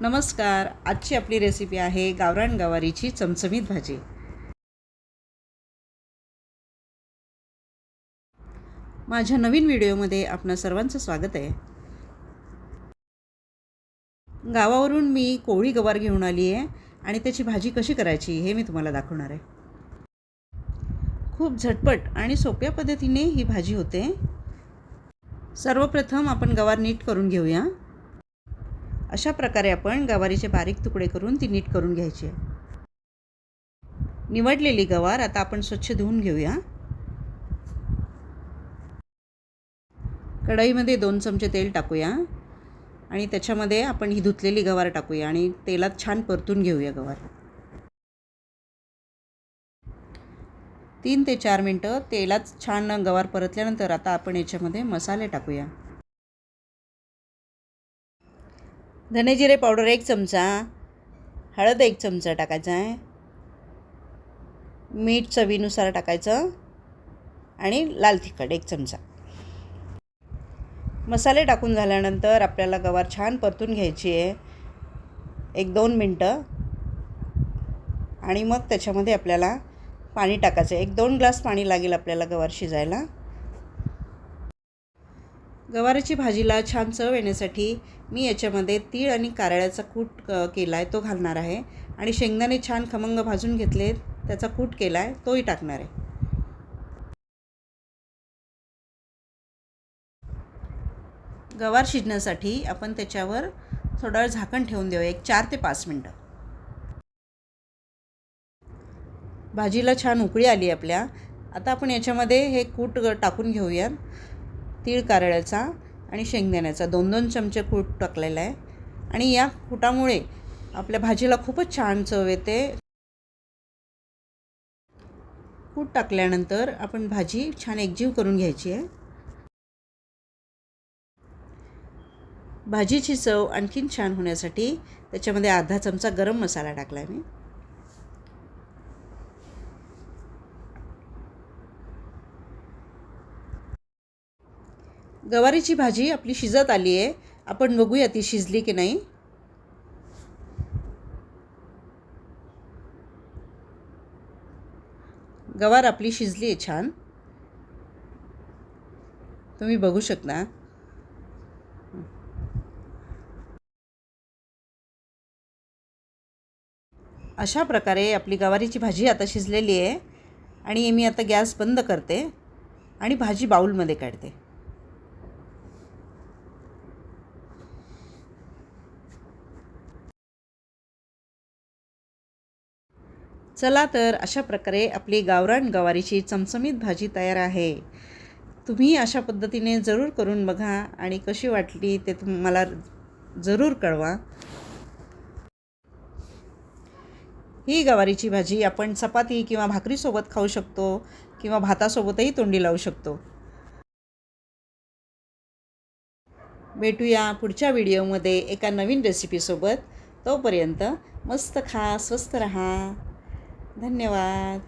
नमस्कार आजची आपली रेसिपी आहे गावरान गवारीची चमचमीत भाजी. माझ्या नवीन व्हिडिओमध्ये आपणा सर्वांचं स्वागत आहे. गावावरून मी कोवळी गवार घेऊन आली आहे आणि त्याची भाजी कशी करायची हे मी तुम्हाला दाखवणार आहे. खूप झटपट आणि सोप्या पद्धतीने ही भाजी होते. सर्वप्रथम आपण गवार नीट करून घेऊया. अशा प्रकारे आपण गवारीचे बारीक तुकडे करून ती नीट करून घ्यायची निवडलेली गवार आता आपण स्वच्छ धुवून घेऊया. कढईमध्ये दोन चमचे तेल टाकूया आणि त्याच्यामध्ये आपण ही धुतलेली गवार टाकूया आणि तेलात छान परतून घेऊया गवार. तीन ते चार मिनटं तेलात छान गवार परतल्यानंतर आता आपण याच्यामध्ये मसाले टाकूया. धनेजिरे पावडर एक चमचा हळद एक चमचा टाकायचा आहे. मीठ चवीनुसार टाकायचं आणि लाल तिखट एक चमचा. मसाले टाकून झाल्यानंतर आपल्याला गवार छान परतून घ्यायची आहे. एक दोन मिनटं. आणि मग त्याच्यामध्ये आपल्याला पाणी टाकायचं एक दोन ग्लास पाणी लागेल आपल्याला गवार शिजायला. गवाराची भाजीला छान चव येण्यासाठी मी याच्यामध्ये तीळ आणि कारळ्याचा कूट केला आहे तो घालणार आहे. आणि शेंगदाणे छान खमंग भाजून घेतले त्याचा कूट केला आहे तोही टाकणार आहे. गवार शिजण्यासाठी आपण त्याच्यावर थोडा वेळ झाकण ठेवून देऊया एक चार ते पाच मिनटं. भाजीला छान उकळी आली आपल्या. आता आपण याच्यामध्ये हे कूट टाकून घेऊया तीळ कारळ्याचा आणि शेंगदाण्याचा दोन दोन चमचे कूट टाकलेला आहे. आणि या कुटामुळे आपल्या भाजीला खूपच छान चव येते. कूट टाकल्यानंतर आपण भाजी छान एकजीव करून घ्यायची आहे. भाजीची चव आणखीन छान होण्यासाठी त्याच्यामध्ये अर्धा चमचा गरम मसाला टाकला आहे मी. गवारीची भाजी आपली शिजत आली आहे. आपण बघूया ती शिजली की नाही. गवार आपली शिजली आहे छान. तुम्ही बघू शकता. अशा प्रकारे आपली गवारीची भाजी आता शिजलेली आहे. आणि मी आता गॅस बंद करते आणि भाजी बाऊलमध्ये काढते. चला तर अशा प्रकारे आपली गावरान गवारीची चमचमीत भाजी तयार आहे. तुम्ही अशा पद्धतीने जरूर करून बघा आणि कशी वाटली ते तुम मला जरूर कळवा. ही गवारीची भाजी आपण चपाती किंवा भाकरीसोबत खाऊ शकतो किंवा भातासोबतही तोंडी लावू शकतो. भेटूया पुढच्या व्हिडिओमध्ये एका नवीन रेसिपीसोबत तोपर्यंत मस्त खा स्वस्त रहा. धन्यवाद.